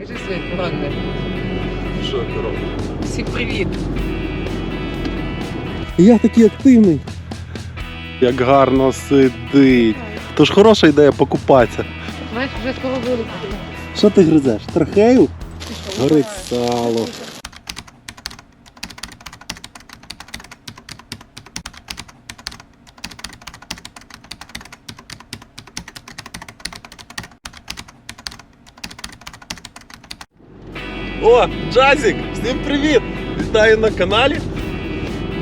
Кажи своїм коронне. Що коронне? Всім привіт. Я такий активний. Як гарно сидить. Тож хороша ідея покупатися. Знаєш, вже скоро вилупити. Що ти гризеш? Трахею? Горить сало. О, Джазік! Всім привіт! Вітаю на каналі.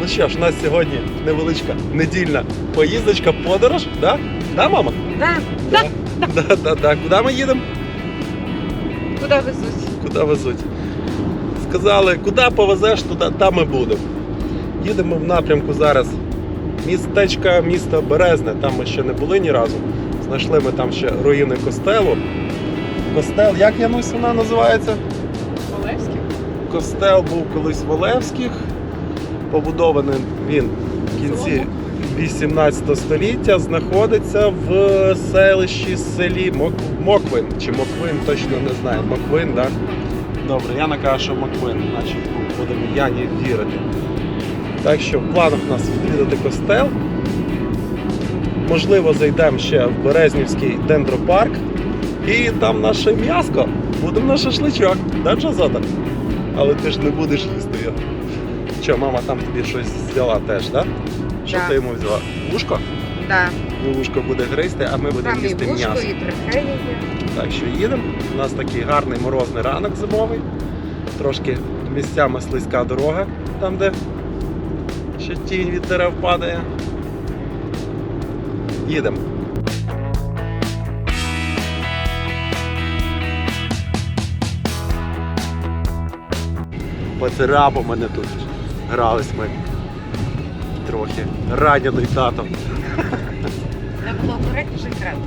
Ну що ж, у нас сьогодні невеличка недільна поїздочка, подорож, да? Да, мама? Да? Да. Да, да, да. Куди ми їдемо? Куди везуть? Куди везуть? Сказали, куди повезеш, туди там ми будемо. Їдемо в напрямку зараз містечка, міста Березне. Там ми ще не були ні разу. Знайшли ми там ще руїни костелу. Костел, як Янусь вона називається? Костел був колись в Олевських. Побудований він в кінці 18 століття. Знаходиться в селищі селі Мок... Моквин. Чи Моквин, точно не знаю. Моквин, так? Добре, я накажу, що Моквин, значить будемо Яні вірити. Так що в планах у нас відвідати костел. Можливо, зайдемо ще в Березнівський дендропарк. І там наше м'яско. Будемо на шашличок. Да, Джазота? Але ти ж не будеш їсти його. Що, мама там тобі щось взяла теж, так? Да? Що Да. ти йому взяла? Вушко? Да. Ну, вушко буде гризти, а ми будемо Там і їсти вушко, м'ясо. і є. Так що їдемо. У нас такий гарний морозний ранок зимовий. Трошки місцями слизька дорога, там де ще тінь від дерев падає. Їдемо. Поцарапав мене тут. Грались ми. Трохи. Ранений татом. Треба було коректніше грати.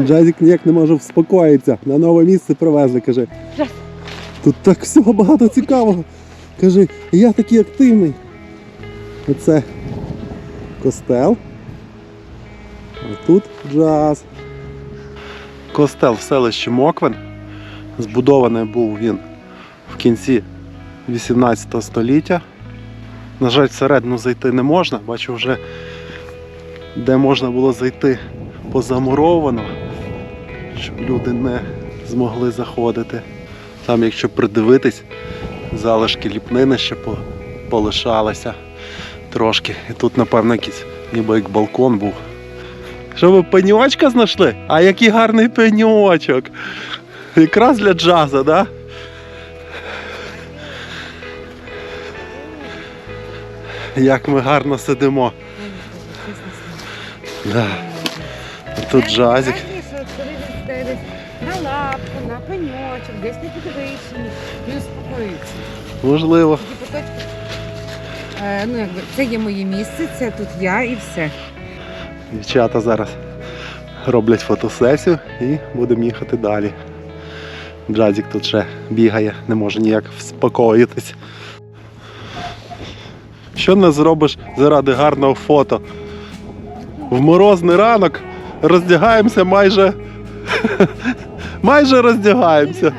Джазік ніяк не може вспокоїтися. На нове місце привезли, каже. Тут так всього багато цікавого. Каже, я такий активний. Оце костел. А тут джаз. Костел в селищі Моквин. Збудований був він в кінці 18 століття. На жаль, всередину зайти не можна. Бачу вже де можна було зайти позамуровано, щоб люди не змогли заходити. Там, якщо придивитись, залишки ліпнини ще полишалися трошки. І тут, напевно, якийсь ніби як балкон був. Що ви пеньочка знайшли? А який гарний пеньочок! Якраз для джаза? Да? Як ми гарно сидимо. Да. Тут джазик. Можливо. Е, ну, якби, це є моє місце, це тут я і все. Дівчата зараз роблять фотосесію і будемо їхати далі. Джазік тут ще бігає, не може ніяк вспокоїтись. Що не зробиш заради гарного фото? В морозний ранок роздягаємося майже. майже роздягаємося.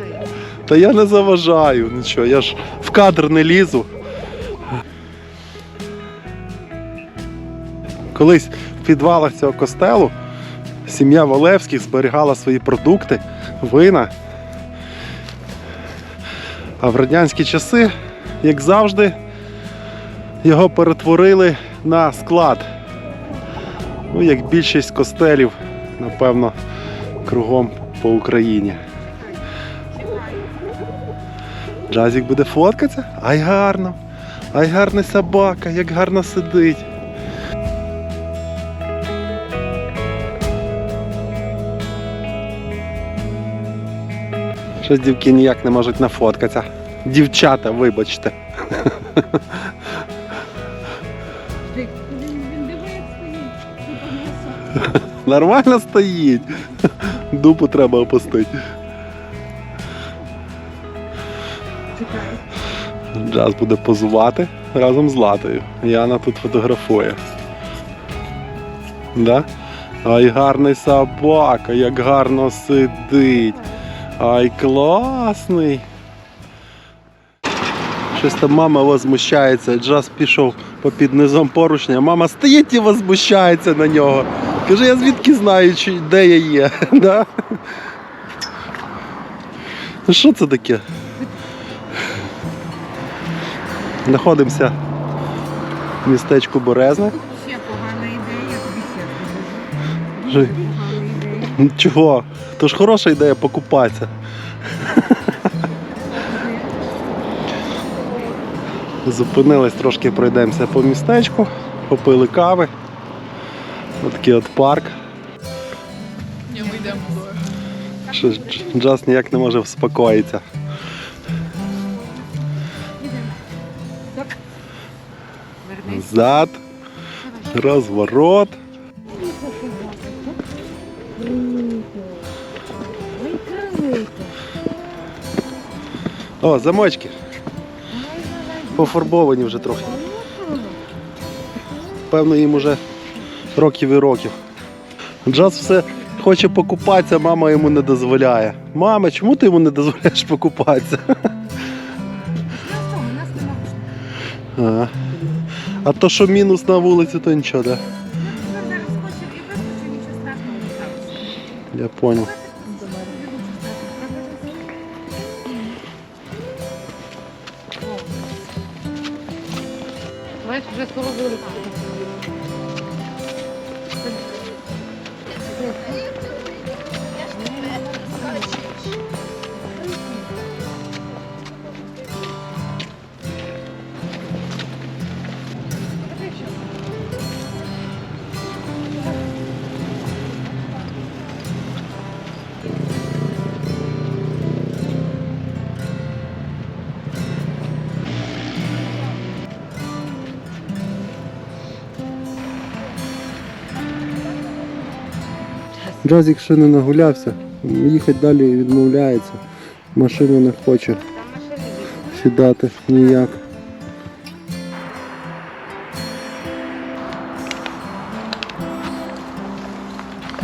Та я не заважаю нічого, я ж в кадр не лізу. Колись в підвалах цього костелу сім'я Валевських зберігала свої продукти, вина. А в радянські часи, як завжди, його перетворили на склад. Ну, як більшість костелів, напевно, кругом по Україні. Джазік буде фоткатися? Ай гарно! Ай гарна собака, як гарно сидить. Щось дівки ніяк не можуть нафоткатися. Дівчата, вибачте. Нормально стоїть. Дупу треба опустити. Джаз буде позувати разом з Латою. Яна тут фотографує. Да? Ай, гарний собака, як гарно сидить. Ай, класний. Щось там мама возмущається. Джаз пішов попід низом поручня. Мама стоїть і возмущається на нього. Каже, я звідки знаю, де я є. Да? Ну що це таке? Знаходимося в містечку Березне. Ще погана ідея, тобі ще ідея. Чого? То ж хороша ідея покупатися. Зупинились, трошки пройдемося по містечку, попили кави. Отакий от парк. Ми йдемо. Джаз ніяк не може вспокоїтися. Вернись. Зад, розворот. Ой. О, замочки. Пофарбовані вже трохи. Певно, їм уже років і років. Джаз все хоче покупатися, мама йому не дозволяє. Мама, чому ти йому не дозволяєш покупатися? У А, то, що мінус на вулиці, то нічого, сталося. Я понял. Знаєш, вже скоро вулиця. Джазік ще не нагулявся, їхати далі відмовляється. Машину не хоче сідати ніяк.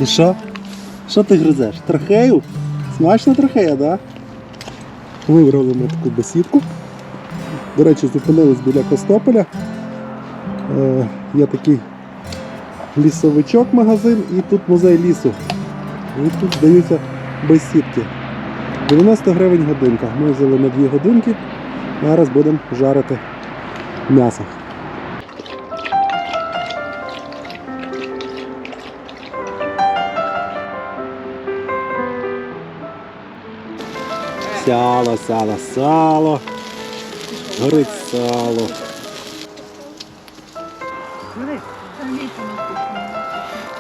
І що? Що ти гризеш? Трахею? Смачна трахея, так? Да? Вибрали ми таку бесідку. До речі, зупинились біля Костополя. Е, є такий лісовичок магазин і тут музей лісу. І тут здаються бесідки. 90 гривень годинка. Ми взяли на 2 годинки. Зараз будемо жарити м'ясо. Сало, сало, сало. Горить сало.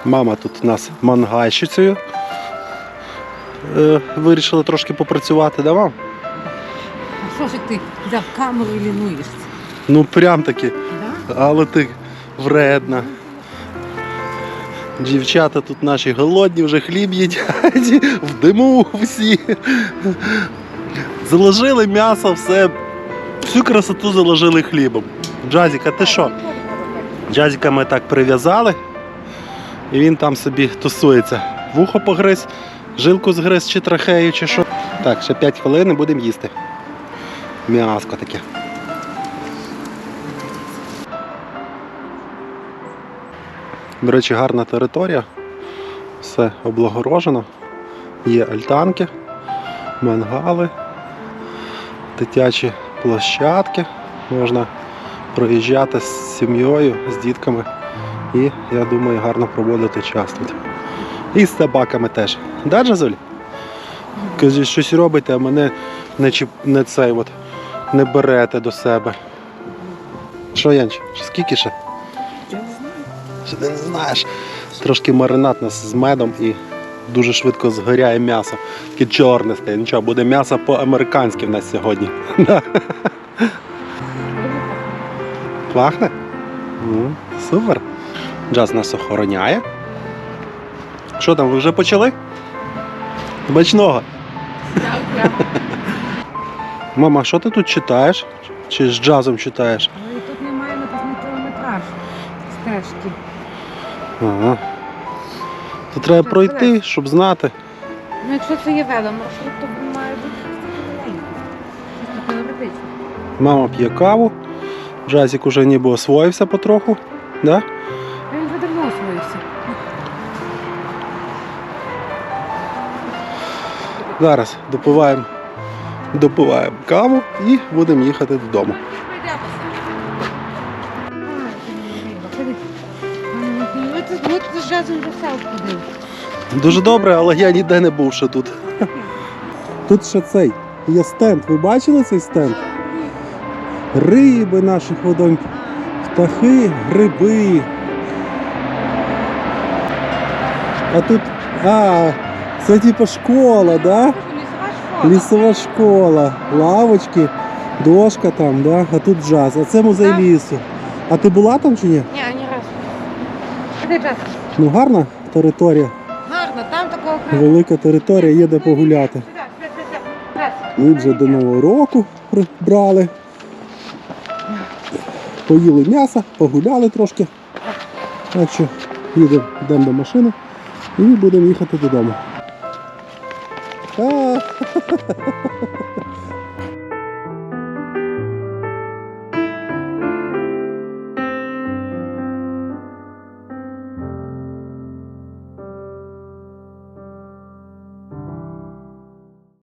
Мама тут у нас мангайщицею. Е, вирішила трошки попрацювати, да, мам? А що ж ти взяв камеру лінуєшся? Ну прям таки. Да? Але ти вредна. Дівчата тут наші голодні, вже хліб їдять, в диму всі. Заложили м'ясо, все, всю красоту заложили хлібом. Джазіка, ти що? Джазіка ми так прив'язали, і він там собі тусується. Вухо погриз, жилку згриз чи трахею, чи що. Так, ще 5 хвилин і будемо їсти. М'яско таке. До речі, гарна територія. Все облагорожено. Є альтанки, мангали, дитячі площадки. Можна проїжджати з сім'єю, з дітками. І, я думаю, гарно проводити час тут. І з собаками теж. Да, Джазуль? Кажіть, щось робите, а мене не, чіп... не цей от, не берете до себе. Що, Янч, скільки ще? Я не знаю. Ти не знаєш. Трошки маринад нас з медом і дуже швидко згоряє м'ясо. Таке чорне стає. Нічого, буде м'ясо по-американськи в нас сьогодні. Пахне? Ну, супер. Джаз нас охороняє. Що там, ви вже почали? Дякую. Мама, що ти тут читаєш? Чи з джазом читаєш? Тут немає кілометраж стежки. Ага. То треба Так, пройти, дивись. щоб знати. Ну, якщо це є веломаршрут, то має бути щось таке маленьке. Мама п'є каву. Джазик уже ніби освоївся потроху. Да? Зараз допиваємо, допиваємо каву і будемо їхати додому. Дуже добре, але я ніде не був ще тут. Тут ще цей є стенд. Ви бачили цей стенд? Риби наших водойм, птахи, гриби. А тут. А, це типу школа, да? Лісова школа. Лавочки, дошка там, да? а тут джаз. А це музей лісу. А ти була там чи ні? Ні, ні разу. Де? Ну гарна територія, Гарно, там такого краю. велика територія, є де погуляти. Ми вже до Нового року брали. Поїли м'ясо, погуляли трошки. Так що їдемо, йдемо до машини і будемо їхати додому. А,